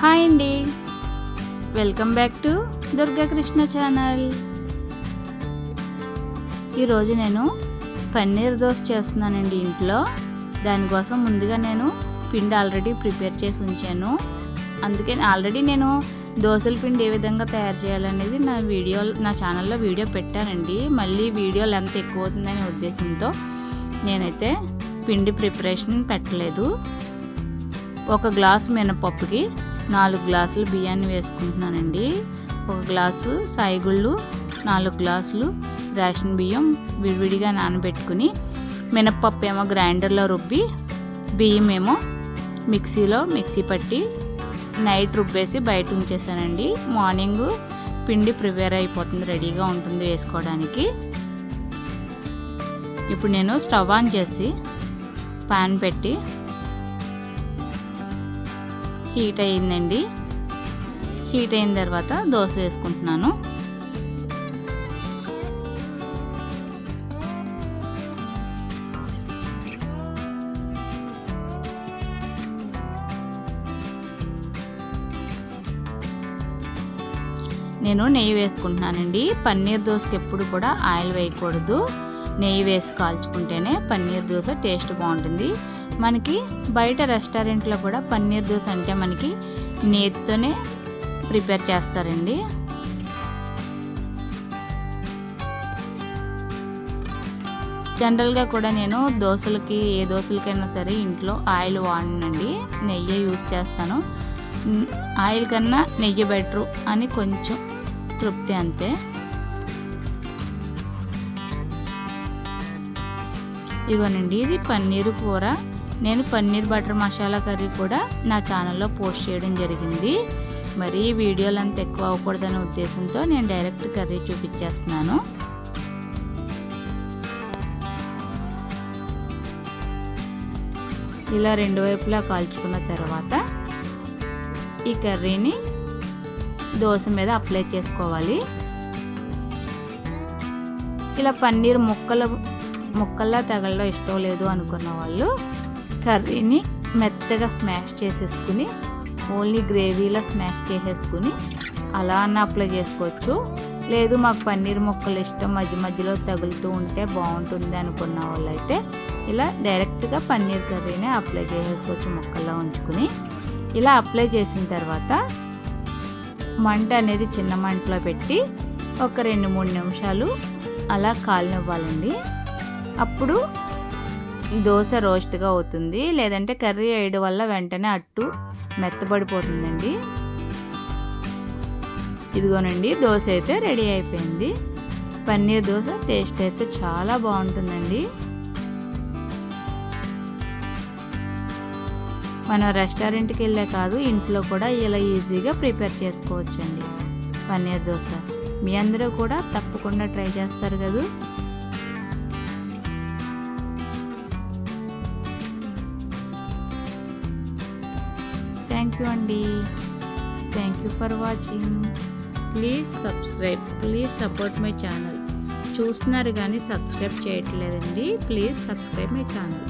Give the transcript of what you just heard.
Hi అండి. Welcome back to Durga Krishna channel. ఈరోజు నేను పన్నీర్ దోశ చేస్తున్నానండి ఇంట్లో. దానికోసం ముందుగా నేను పిండి ఆల్రెడీ ప్రిపేర్ చేసి ఉంచాను. అందుకే ఆల్రెడీ నేను దోశల పిండి ఏ విధంగా తయారు చేయాలనేది నా వీడియో నా ఛానల్లో వీడియో పెట్టానండి. మళ్ళీ వీడియో లెంత్ ఎక్కువ అవుతుందనే ఉద్దేశంతో నేనైతే పిండి ప్రిపరేషన్ పెట్టలేదు. ఒక గ్లాస్ మినపప్పుకి నాలుగు గ్లాసులు బియ్యాన్ని వేసుకుంటున్నానండి. ఒక గ్లాసు సాయిగుళ్ళు నాలుగు గ్లాసులు రేషన్ బియ్యం విడివిడిగా నానబెట్టుకుని మినప్పప్పు ఏమో గ్రైండర్లో రుబ్బి బియ్యం ఏమో మిక్సీలో మిక్సీ పట్టి నైట్ రుబ్బేసి బయట ఉంచేసానండి. మార్నింగ్ పిండి ప్రిపేర్ అయిపోతుంది రెడీగా ఉంటుంది వేసుకోవడానికి. ఇప్పుడు నేను స్టవ్ ఆన్ చేసి పాన్ పెట్టి హీట్ అయిందండి హీట్ అయిన తర్వాత దోశ వేసుకుంటున్నాను. నేను నెయ్యి వేసుకుంటున్నానండి. పన్నీర్ దోశకి ఎప్పుడు కూడా ఆయిల్ వేయకూడదు. నెయ్యి వేసి కాల్చుకుంటేనే పన్నీర్ దోశ టేస్ట్ బాగుంటుంది. మనకి బయట రెస్టారెంట్లో కూడా పన్నీర్ దోశ అంటే మనకి నేతితోనే ప్రిపేర్ చేస్తారండి. జనరల్గా కూడా నేను దోశలకి ఏ దోశలకైనా సరే ఇంట్లో ఆయిల్ వాడనండి. నెయ్యి యూజ్ చేస్తాను. ఆయిల్ కన్నా నెయ్యి బెటరు అని కొంచెం తృప్తి అంతే. ఇవ్వనండి ఇది పన్నీరు కూర. నేను పన్నీర్ బటర్ మసాలా కర్రీ కూడా నా ఛానల్లో పోస్ట్ చేయడం జరిగింది. మరి వీడియోలు అంత ఎక్కువ అవ్వకూడదనే ఉద్దేశంతో నేను డైరెక్ట్ కర్రీ చూపించేస్తున్నాను. ఇలా రెండు వైపులా కాల్చుకున్న తర్వాత ఈ కర్రీని దోశ మీద అప్లై చేసుకోవాలి. ఇలా పన్నీర్ ముక్కలు ముక్కల్లా తగలడం ఇష్టం లేదు అనుకున్న వాళ్ళు కర్రీని మెత్తగా స్మాష్ చేసేసుకుని ఓన్లీ గ్రేవీలో స్మాష్ చేసేసుకుని అలా అన్న అప్లై చేసుకోవచ్చు. లేదు మాకు పన్నీర్ ముక్కలు ఇష్టం మధ్య మధ్యలో తగులుతూ ఉంటే బాగుంటుంది అనుకున్న వాళ్ళు అయితే ఇలా డైరెక్ట్గా పన్నీర్ కర్రీనే అప్లై చేసేసుకోవచ్చు ముక్కల్లో ఉంచుకుని. ఇలా అప్లై చేసిన తర్వాత మంట అనేది చిన్న మంటలో పెట్టి ఒక రెండు మూడు నిమిషాలు అలా కాలనివ్వాలండి. అప్పుడు దోశ రోస్ట్గా అవుతుంది. లేదంటే కర్రీ వేయడం వల్ల వెంటనే అట్టు మెత్తబడిపోతుందండి. ఇదిగోనండి దోశ అయితే రెడీ అయిపోయింది. పన్నీర్ దోశ టేస్ట్ అయితే చాలా బాగుంటుందండి. మనం రెస్టారెంట్కి వెళ్ళే కాదు ఇంట్లో కూడా ఇలా ఈజీగా ప్రిపేర్ చేసుకోవచ్చండి పన్నీర్ దోశ. మీ అందరూ కూడా తప్పకుండా ట్రై చేస్తారు కదా. థ్యాంక్ యూ అండి thank you for watching please subscribe please support my channel చూస్తున్నారు కానీ సబ్స్క్రైబ్ చేయట్లేదండి. Please subscribe my channel